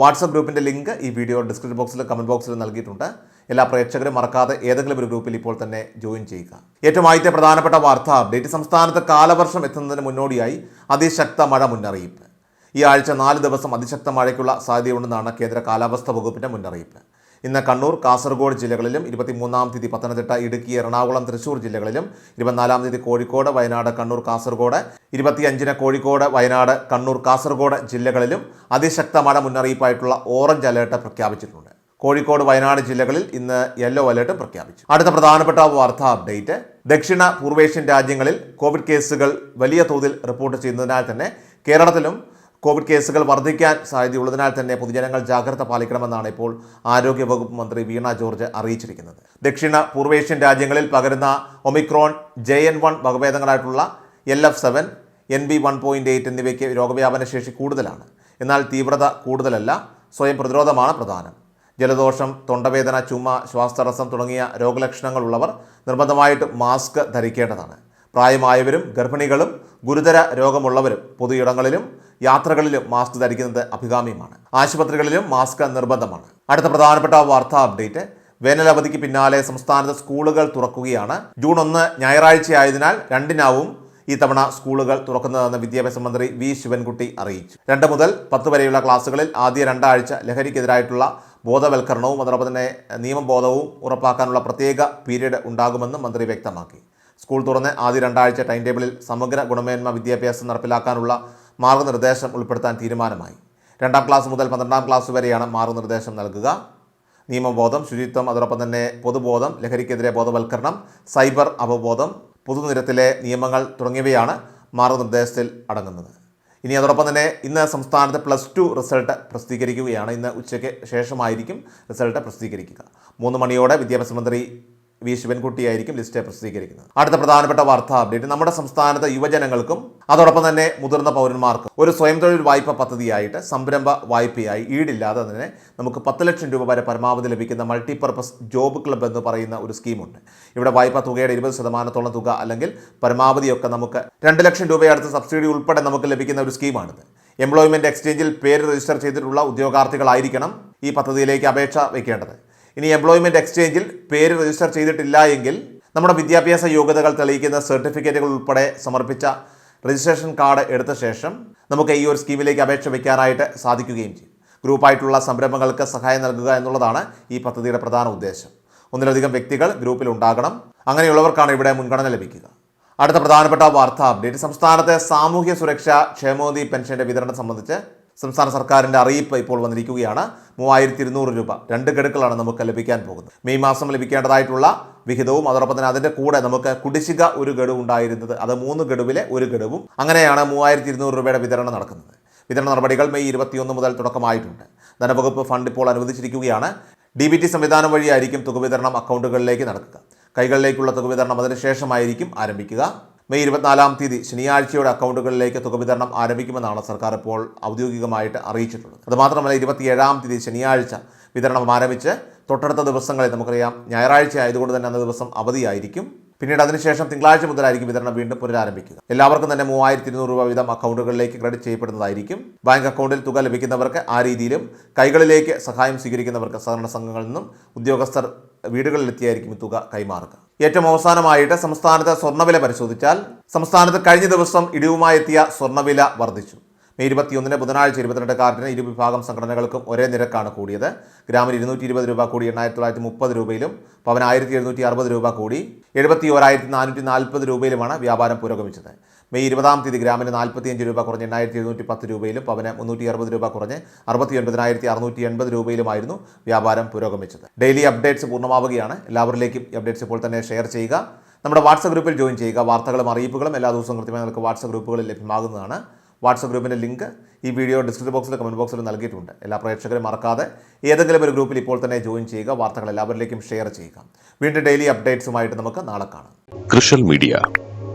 WhatsApp ഗ്രൂപ്പിന്റെ link ഈ video description ബോക്സിലും കമന്റ് ബോക്സിലും നൽകിയിട്ടുണ്ട്. എല്ലാ പ്രേക്ഷകരും മറക്കാതെ ഏതെങ്കിലും ഒരു ഗ്രൂപ്പിൽ ഇപ്പോൾ തന്നെ ജോയിൻ ചെയ്യുക. ഏറ്റവും ആദ്യത്തെ പ്രധാനപ്പെട്ട വാർത്ത അപ്ഡേറ്റ് സംസ്ഥാനത്ത് കാലവർഷം എത്തുന്നതിന് മുന്നോടിയായി അതിശക്ത മഴ മുന്നറിയിപ്പ്. ഈ ആഴ്ച നാല് ദിവസം അതിശക്ത മഴയ്ക്കുള്ള സാധ്യതയുണ്ടെന്നാണ് കേന്ദ്ര കാലാവസ്ഥാ വകുപ്പിന്റെ മുന്നറിയിപ്പ്. ഇന്ന് കണ്ണൂർ കാസർഗോഡ് ജില്ലകളിലും ഇരുപത്തിമൂന്നാം തീയതി പത്തനംതിട്ട ഇടുക്കി എറണാകുളം തൃശൂർ ജില്ലകളിലും ഇരുപത്തിനാലാം തീയതി കോഴിക്കോട് വയനാട് കണ്ണൂർ കാസർഗോഡ് ഇരുപത്തിയഞ്ചിന് കോഴിക്കോട് വയനാട് കണ്ണൂർ കാസർഗോഡ് ജില്ലകളിലും അതിശക്ത മഴ മുന്നറിയിപ്പായിട്ടുള്ള ഓറഞ്ച് അലേർട്ട് പ്രഖ്യാപിച്ചിട്ടുണ്ട്. കോഴിക്കോട് വയനാട് ജില്ലകളിൽ ഇന്ന് യെല്ലോ അലേർട്ട് പ്രഖ്യാപിച്ചു. അടുത്ത പ്രധാനപ്പെട്ട വാർത്താ അപ്ഡേറ്റ്. ദക്ഷിണ പൂർവേഷ്യൻ രാജ്യങ്ങളിൽ കോവിഡ് കേസുകൾ വലിയ തോതിൽ റിപ്പോർട്ട് ചെയ്യുന്നതിനാൽ തന്നെ കേരളത്തിലും കോവിഡ് കേസുകൾ വർദ്ധിക്കാൻ സാധ്യതയുള്ളതിനാൽ തന്നെ പൊതുജനങ്ങൾ ജാഗ്രത പാലിക്കണമെന്നാണ് ഇപ്പോൾ ആരോഗ്യവകുപ്പ് മന്ത്രി വീണ ജോർജ് അറിയിച്ചിരിക്കുന്നത്. ദക്ഷിണ പൂർവേഷ്യൻ രാജ്യങ്ങളിൽ പകരുന്ന omicron J N one വകഭേദങ്ങളായിട്ടുള്ള L F seven N B one point eight എന്നിവയ്ക്ക് രോഗവ്യാപന ശേഷി കൂടുതലാണ്. എന്നാൽ തീവ്രത കൂടുതലല്ല സ്വയം പ്രതിരോധമാണ് പ്രധാനം. ജലദോഷം തൊണ്ടവേദന ചുമ ശ്വാസതടസ്സം തുടങ്ങിയ രോഗലക്ഷണങ്ങളുള്ളവർ നിർബന്ധമായിട്ട് മാസ്ക് ധരിക്കേണ്ടതാണ്. പ്രായമായവരും ഗർഭിണികളും ഗുരുതര രോഗമുള്ളവരും പൊതു ഇടങ്ങളിലും യാത്രകളിലും മാസ്ക് ധരിക്കുന്നത് അഭികാമ്യമാണ്. ആശുപത്രികളിലും മാസ്ക് നിർബന്ധമാണ്. അടുത്ത പ്രധാനപ്പെട്ട വാർത്താ അപ്ഡേറ്റ് വേനലവധിക്ക് പിന്നാലെ സംസ്ഥാനത്ത് സ്കൂളുകൾ തുറക്കുകയാണ്. ജൂൺ ഒന്ന് ഞായറാഴ്ചയായതിനാൽ രണ്ടിനാവും ഈ തവണ സ്കൂളുകൾ തുറക്കുന്നതെന്ന് വിദ്യാഭ്യാസ മന്ത്രി വി ശിവൻകുട്ടി അറിയിച്ചു. രണ്ട് മുതൽ പത്ത് വരെയുള്ള ക്ലാസ്സുകളിൽ ആദ്യ രണ്ടാഴ്ച ലഹരിക്കെതിരായിട്ടുള്ള ബോധവൽക്കരണവും അതോടൊപ്പം തന്നെ നിയമബോധവും ഉറപ്പാക്കാനുള്ള പ്രത്യേക പീരീഡ് ഉണ്ടാകുമെന്നും മന്ത്രി വ്യക്തമാക്കി. സ്കൂൾ തുറന്ന് ആദ്യ രണ്ടാഴ്ച ടൈം ടേബിളിൽ സമഗ്ര ഗുണമേന്മ വിദ്യാഭ്യാസം നടപ്പിലാക്കാനുള്ള മാർഗനിർദ്ദേശം ഉൾപ്പെടുത്താൻ തീരുമാനമായി. രണ്ടാം ക്ലാസ് മുതൽ പന്ത്രണ്ടാം ക്ലാസ് വരെയാണ് മാർഗനിർദ്ദേശം നൽകുക. നിയമബോധം ശുചിത്വം അതോടൊപ്പം തന്നെ പൊതുബോധം ലഹരിക്കെതിരെ ബോധവൽക്കരണം സൈബർ അവബോധം പൊതുനിരത്തിലെ നിയമങ്ങൾ തുടങ്ങിയവയാണ് മാർഗനിർദ്ദേശത്തിൽ അടങ്ങുന്നത്. ഇനി അതോടൊപ്പം തന്നെ ഇന്ന് സംസ്ഥാനത്ത് പ്ലസ് ടു റിസൾട്ട് പ്രസിദ്ധീകരിക്കുകയാണ്. ഇന്ന് ഉച്ചയ്ക്ക് ശേഷമായിരിക്കും റിസൾട്ട് പ്രസിദ്ധീകരിക്കുക. മൂന്ന് മണിയോടെ വിദ്യാഭ്യാസ മന്ത്രി വി ശിവൻകുട്ടിയായിരിക്കും ലിസ്റ്റ് പ്രസിദ്ധീകരിക്കുന്നത്. അടുത്ത പ്രധാനപ്പെട്ട വാർത്താ അപ്ഡേറ്റ്. നമ്മുടെ സംസ്ഥാനത്തെ യുവജനങ്ങൾക്കും അതോടൊപ്പം തന്നെ മുതിർന്ന പൗരന്മാർക്കും ഒരു സ്വയം തൊഴിൽ വായ്പ പദ്ധതിയായിട്ട് സംരംഭ വായ്പയായി ഈടില്ലാതെ തന്നെ നമുക്ക് പത്ത് ലക്ഷം രൂപ വരെ പരമാവധി ലഭിക്കുന്ന മൾട്ടിപർപ്പസ് ജോബ് ക്ലബ്ബ് എന്ന് പറയുന്ന ഒരു സ്കീമുണ്ട്. ഇവിടെ വായ്പ തുകയുടെ ഇരുപത് ശതമാനത്തോളം തുക അല്ലെങ്കിൽ പരമാവധിയൊക്കെ നമുക്ക് രണ്ട് ലക്ഷം രൂപയടുത്ത് സബ്സിഡി ഉൾപ്പെടെ നമുക്ക് ലഭിക്കുന്ന ഒരു സ്കീമാണിത്. എംപ്ലോയ്മെന്റ് എക്സ്ചേഞ്ചിൽ പേര് രജിസ്റ്റർ ചെയ്തിട്ടുള്ള ഉദ്യോഗാർത്ഥികളായിരിക്കണം ഈ പദ്ധതിയിലേക്ക് അപേക്ഷ വയ്ക്കേണ്ടത്. ഇനി എംപ്ലോയ്മെന്റ് എക്സ്ചേഞ്ചിൽ പേര് രജിസ്റ്റർ ചെയ്തിട്ടില്ല എങ്കിൽ നമ്മുടെ വിദ്യാഭ്യാസ യോഗ്യതകൾ തെളിയിക്കുന്ന സർട്ടിഫിക്കറ്റുകൾ ഉൾപ്പെടെ സമർപ്പിച്ച രജിസ്ട്രേഷൻ കാർഡ് എടുത്ത ശേഷം നമുക്ക് ഈ ഒരു സ്കീമിലേക്ക് അപേക്ഷ വയ്ക്കാനായിട്ട് സാധിക്കുകയും ചെയ്യും. ഗ്രൂപ്പായിട്ടുള്ള സംരംഭങ്ങൾക്ക് സഹായം നൽകുക എന്നുള്ളതാണ് ഈ പദ്ധതിയുടെ പ്രധാന ഉദ്ദേശം. ഒന്നിലധികം വ്യക്തികൾ ഗ്രൂപ്പിൽ ഉണ്ടാകണം. അങ്ങനെയുള്ളവർക്കാണ് ഇവിടെ മുൻഗണന ലഭിക്കുക. അടുത്ത പ്രധാനപ്പെട്ട വാർത്താ അപ്ഡേറ്റ് സംസ്ഥാനത്തെ സാമൂഹ്യ സുരക്ഷാ ക്ഷേമോദി പെൻഷന്റെ വിതരണം സംബന്ധിച്ച് സംസ്ഥാന സർക്കാരിന്റെ അറിയിപ്പ് ഇപ്പോൾ വന്നിരിക്കുകയാണ്. മൂവായിരത്തി ഇരുന്നൂറ് രൂപ. രണ്ട് ഗഡുക്കളാണ് നമുക്ക് ലഭിക്കാൻ പോകുന്നത്. മെയ് മാസം ലഭിക്കേണ്ടതായിട്ടുള്ള വിഹിതവും അതോടൊപ്പം തന്നെ അതിന്റെ കൂടെ നമുക്ക് കുടിശ്ശിക ഒരു ഗഡു ഉണ്ടായിരുന്നത്. അത് മൂന്ന് ഗഡുവിലെ ഒരു ഗഡുവും. അങ്ങനെയാണ് മൂവായിരത്തി ഇരുന്നൂറ് രൂപയുടെ വിതരണം നടക്കുന്നത്. വിതരണ നടപടികൾ മെയ് ഇരുപത്തിയൊന്ന് മുതൽ തുടക്കമായിട്ടുണ്ട്. ധനവകുപ്പ് ഫണ്ട് ഇപ്പോൾ അനുവദിച്ചിരിക്കുകയാണ്. ഡി ബി ടി സംവിധാനം വഴിയായിരിക്കും തുക വിതരണം അക്കൗണ്ടുകളിലേക്ക് നടക്കുക. കൈകളിലേക്കുള്ള തുക വിതരണം അതിനുശേഷമായിരിക്കും ആരംഭിക്കുക. മെയ് ഇരുപത്തിനാലാം തീയതി ശനിയാഴ്ചയുടെ അക്കൗണ്ടുകളിലേക്ക് തുക വിതരണം ആരംഭിക്കുമെന്നാണ് സർക്കാർ ഇപ്പോൾ ഔദ്യോഗികമായിട്ട് അറിയിച്ചിട്ടുള്ളത്. അതുമാത്രമല്ല ഇരുപത്തിയേഴാം തീയതി ശനിയാഴ്ച വിതരണം ആരംഭിച്ച് തൊട്ടടുത്ത ദിവസങ്ങളിൽ നമുക്കറിയാം ഞായറാഴ്ച ആയതുകൊണ്ട് തന്നെ അന്ന ദിവസം അവധിയായിരിക്കും. പിന്നീട് അതിനുശേഷം തിങ്കളാഴ്ച മുതലായിരിക്കും വിതരണം വീണ്ടും പുനരാരംഭിക്കുക. എല്ലാവർക്കും തന്നെ മൂവായിരത്തി ഇരുന്നൂറ് രൂപ വീതം അക്കൗണ്ടുകളിലേക്ക് ക്രെഡിറ്റ് ചെയ്യപ്പെടുന്നതായിരിക്കും. ബാങ്ക് അക്കൗണ്ടിൽ തുക ലഭിക്കുന്നവർക്ക് ആ രീതിയിലും കൈകളിലേക്ക് സഹായം സ്വീകരിക്കുന്നവർക്ക് സഹകരണ സംഘങ്ങളിൽ നിന്നും ഉദ്യോഗസ്ഥർ വീടുകളിലെത്തിയായിരിക്കും തുക കൈമാറുക. ഏറ്റവും അവസാനമായിട്ട് സംസ്ഥാനത്തെ സ്വർണവില പരിശോധിച്ചാൽ സംസ്ഥാനത്ത് കഴിഞ്ഞ ദിവസം ഇടിവുമായി എത്തിയ സ്വർണവില വർദ്ധിച്ചു. മെയ് ഇരുപത്തിയൊന്നിന് ബുധനാഴ്ച ഇരുപത്തിരണ്ട് കാർഡിന് ഇരുവിഭാഗം സംഘടനകൾക്കും ഒരേ നിരക്കാണ് കൂടിയത്. ഗ്രാമിന് ഇരുന്നൂറ്റി ഇരുപത് രൂപ കൂടി എണ്ണായിരത്തി തൊള്ളായിരത്തി മുപ്പത് രൂപയിലും പവൻ ആയിരത്തി എഴുന്നൂറ്റി അറുപത് രൂപ കൂടി എഴുപത്തി ഓരായിരത്തി നാനൂറ്റി നാൽപ്പത് രൂപയിലുമാണ് വ്യാപാരം പുരോഗമിച്ചത്. മെയ് ഇരുപതാം തീയതി ഗ്രാമിന് നാൽപ്പത്തിയഞ്ച് രൂപ കുറഞ്ഞ് എണ്ണായിരത്തി എഴുന്നൂറ്റി പത്ത് രൂപയിലും പവന് മുന്നൂറ്റി അറുപത് രൂപ കുറഞ്ഞ് അറുപത്തി ഒൻപതിനായിരത്തി അറുന്നൂറ്റി എൺപത് രൂപയിലുമായിരുന്നു വ്യാപാരം പുരോഗമിച്ചത്. ഡെയിലി അപ്ഡേറ്റ്സ് പൂർണമാവുകയാണ്. എല്ലാവരിലേക്കും അപ്ഡേറ്റ്സ് ഇപ്പോൾ തന്നെ ഷെയർ ചെയ്യുക. നമ്മുടെ വാട്സപ്പ് ഗ്രൂപ്പിൽ ജോയിൻ ചെയ്യുക. വാർത്തകളും അറിയിപ്പുകളും എല്ലാ ദിവസവും കൃത്യമായി നിങ്ങൾക്ക് വാട്സപ്പ് ഗ്രൂപ്പുകളിൽ ലഭ്യമാകുന്നതാണ്. വാട്സപ്പ് ഗ്രൂപ്പിന്റെ ലിങ്ക് ഈ വീഡിയോ ഡിസ്ക്രിപ്ഷൻ ബോക്സിലും കമന്റ് ബോക്സിൽ നൽകിയിട്ടുണ്ട്. എല്ലാ പ്രേക്ഷകരും മറക്കാതെ ഏതെങ്കിലും ഒരു ഗ്രൂപ്പിൽ ഇപ്പോൾ തന്നെ ജോയിൻ ചെയ്യുക. വാർത്തകൾ എല്ലാവരിലേക്കും ഷെയർ ചെയ്യുക. വീണ്ടും ഡെയിലി അപ്ഡേറ്റ്സുമായിട്ട് നമുക്ക് നാളെ കാണാം. കൃഷൽ മീഡിയ